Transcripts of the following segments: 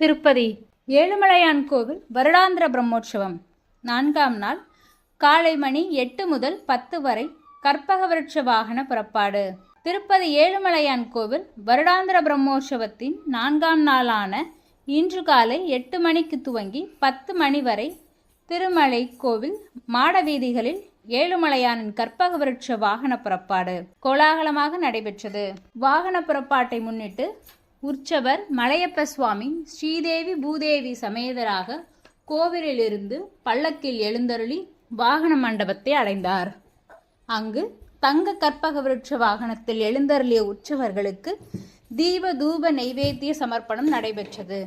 திருப்பதி ஏழுமலையான் கோவில் வருடாந்திர பிரம்மோற்சவம். நான்காம் நாள் காலை மணி எட்டு முதல் பத்து வரை கற்பக விருட்ச வாகன புறப்பாடு. திருப்பதி ஏழுமலையான் கோவில் வருடாந்திர பிரம்மோற்சவத்தின் நான்காம் நாளான இன்று காலை எட்டு மணிக்கு துவங்கி பத்து மணி வரை திருமலை கோவில் மாட வீதிகளில் ஏழுமலையானின் கற்பக விருட்ச வாகன புறப்பாடு கோலாகலமாக நடைபெற்றது. வாகன புறப்பாட்டை முன்னிட்டு உற்சவர் மலையப்ப சுவாமி ஸ்ரீதேவி பூதேவி சமேதராக கோவிலிலிருந்து பல்லக்கில் எழுந்தருளி வாகன மண்டபத்தை அடைந்தார். அங்கு தங்க கற்பக விருட்ச வாகனத்தில் எழுந்தருளிய உற்சவர்களுக்கு தீப தூப நைவேத்திய சமர்ப்பணம் நடைபெற்றது.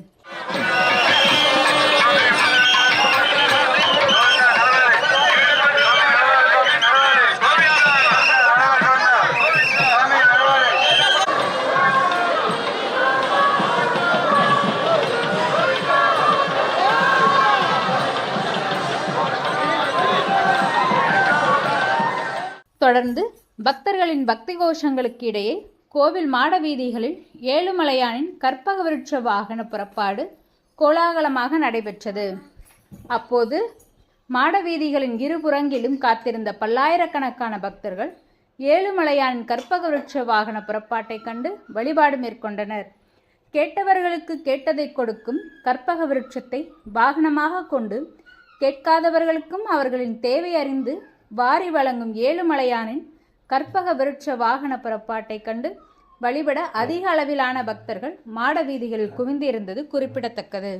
தொடர்ந்து பக்தர்களின் பக்தி கோஷங்களுக்கு இடையே கோவில் மாட வீதிகளில் ஏழுமலையானின் கற்பக விருட்ச வாகன புறப்பாடு கோலாகலமாக நடைபெற்றது. அப்போது மாட வீதிகளின் இருபுறங்கிலும் காத்திருந்த பல்லாயிரக்கணக்கான பக்தர்கள் ஏழுமலையானின் கற்பக விருட்ச வாகன புறப்பாட்டை கண்டு வழிபாடு மேற்கொண்டனர். கேட்டவர்களுக்கு கேட்டதை கொடுக்கும் கற்பக விருட்சத்தை வாகனமாக கொண்டு கேட்காதவர்களுக்கும் அவர்களின் தேவை அறிந்து வாரி வழங்கும் ஏழுமலையானின் கற்பக விருட்ச வாகன புறப்பாட்டை கண்டு வழிபட அதிக அளவிலான பக்தர்கள் மாட வீதிகளில் குவிந்திருந்தது குறிப்பிடத்தக்கது.